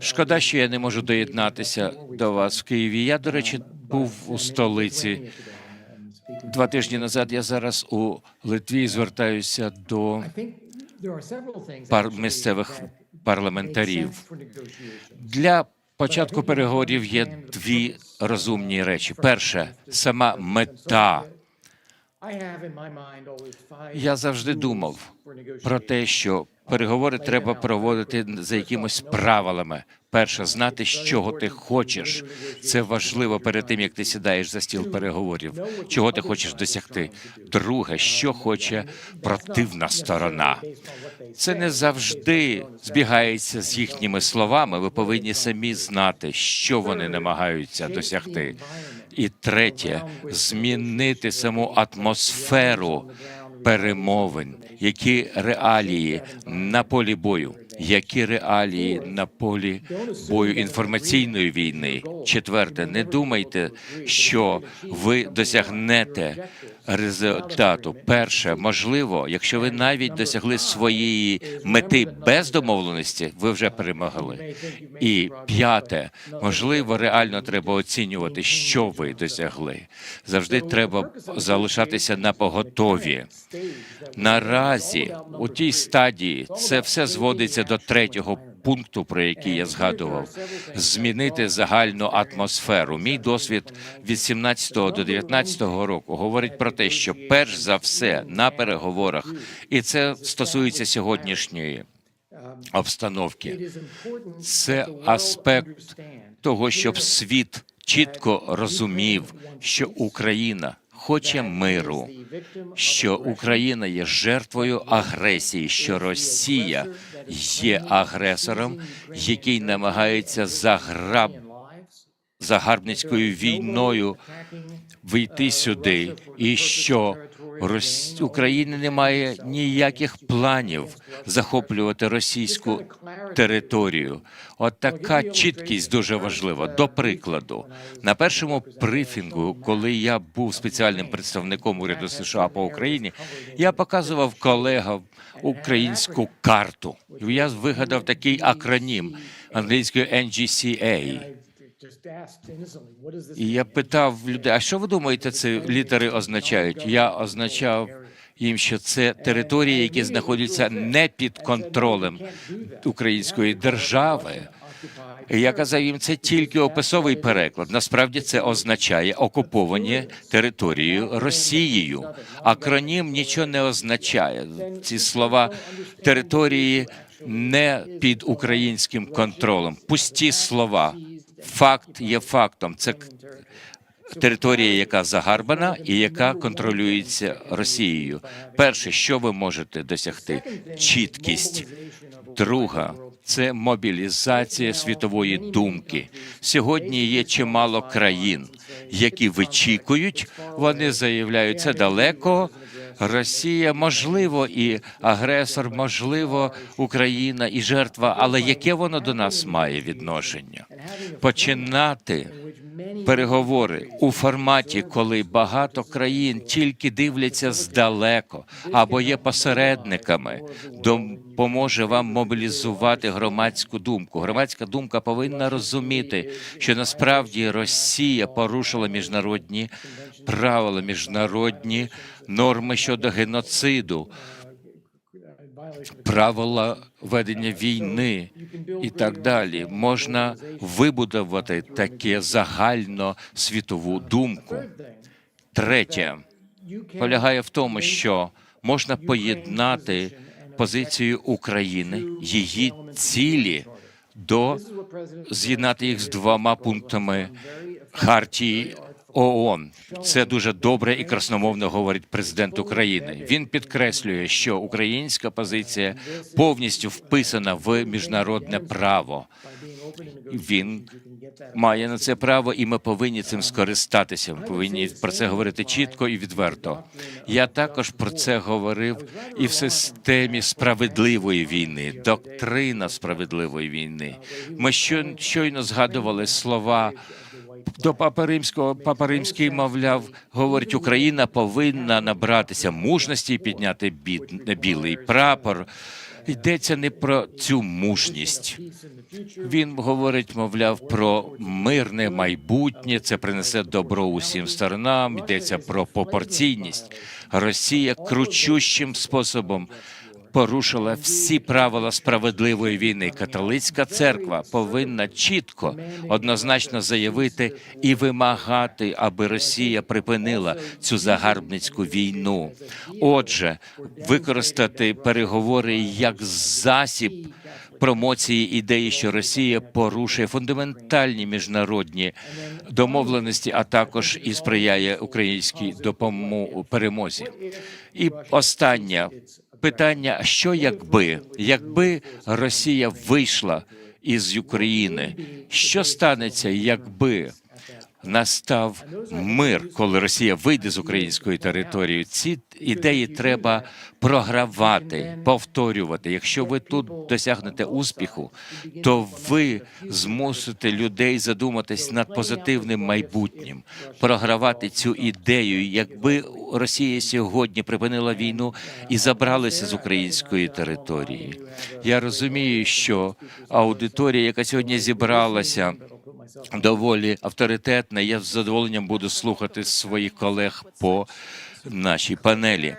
Шкода, що я не можу доєднатися до вас в Києві. Я, до речі, був у столиці два тижні назад. Я зараз у Литві звертаюся до пар місцевих парламентарів. Для початку переговорів є дві розумні речі. Перше, сама мета. Я завжди думав про те, що переговори треба проводити за якимось правилами. Перше, знати, з чого ти хочеш. Це важливо перед тим, як ти сідаєш за стіл переговорів. Чого ти хочеш досягти? Друге, що хоче противна сторона. Це не завжди збігається з їхніми словами. Ви повинні самі знати, що вони намагаються досягти. І третє змінити саму атмосферу перемовин, які реалії на полі бою, які реалії на полі бою інформаційної війни. Четверте, не думайте, що ви досягнете результату. Перше, можливо, якщо ви навіть досягли своєї мети без домовленості, ви вже перемогли. І п'яте, можливо, реально треба оцінювати, що ви досягли. Завжди треба залишатися на поготові. Наразі у тій стадії це все зводиться до третього пункту, про який я згадував, змінити загальну атмосферу. Мій досвід від 17 до 19 року говорить про те, що перш за все на переговорах, і це стосується сьогоднішньої обстановки. Це аспект того, щоб світ чітко розумів, що Україна хоче миру, що Україна є жертвою агресії, що Росія є агресором, який намагається заграб загарбницькою війною вийти сюди, і що Рос... Україна не має ніяких планів захоплювати російську територію. От така чіткість дуже важлива. До прикладу, на першому брифінгу, коли я був спеціальним представником уряду США по Україні, я показував колегам українську карту. Я вигадав такий акронім англійською NGCA. І я питав людей, а що ви думаєте, ці літери означають? Я означав їм, що це території, які знаходяться не під контролем української держави. Я казав їм, це тільки описовий переклад. Насправді це означає окуповані територією Росією. Акронім нічого не означає. Ці слова території не під українським контролем. Пусті слова. Факт є фактом. Це територія, яка загарбана і яка контролюється Росією. Перше, що ви можете досягти? Чіткість. Друга це мобілізація світової думки. Сьогодні є чимало країн, які вичікують. Вони заявляють, це далеко. Росія можливо і агресор, можливо, Україна і жертва, але яке воно до нас має відношення? Починати переговори у форматі, коли багато країн тільки дивляться здалеко або є посередниками, допоможе вам мобілізувати громадську думку. Громадська думка повинна розуміти, що насправді Росія порушила міжнародні правила, міжнародні норми щодо геноциду. Правила ведення війни і так далі можна вибудувати таке загально світову думку. Третє полягає в тому, що можна поєднати позицію України, її цілі до з'єднати їх з двома пунктами хартії ООН. Це дуже добре і красномовно говорить президент України. Він підкреслює, що українська позиція повністю вписана в міжнародне право. Він має на це право, і ми повинні цим скористатися. Ми повинні про це говорити чітко і відверто. Я також про це говорив і в системі справедливої війни, доктрина справедливої війни. Ми щойно згадували слова до Папи Римського Папа Римський, мовляв, говорить, Україна повинна набратися мужності і підняти бід, білий прапор. йдеться не про цю мужність. Він говорить, мовляв, про мирне майбутнє. Це принесе добро усім сторонам. Йдеться про пропорційність. Росія кручущим способом порушила всі правила справедливої війни. Католицька церква повинна чітко, однозначно заявити і вимагати, аби Росія припинила цю загарбницьку війну. Отже, використати переговори як засіб промоції ідеї, що Росія порушує фундаментальні міжнародні домовленості, а також і сприяє українській допомогу перемозі. І останнє питання: що якби, якби Росія вийшла із України, що станеться, якби настав мир, коли Росія вийде з української території? Ці ідеї треба програвати, повторювати. Якщо ви тут досягнете успіху, то ви змусите людей задуматись над позитивним майбутнім, програвати цю ідею. Якби Росія сьогодні припинила війну і забралася з української території, я розумію, що аудиторія, яка сьогодні зібралася. Доволі авторитетна. Я з задоволенням буду слухати своїх колег по нашій панелі.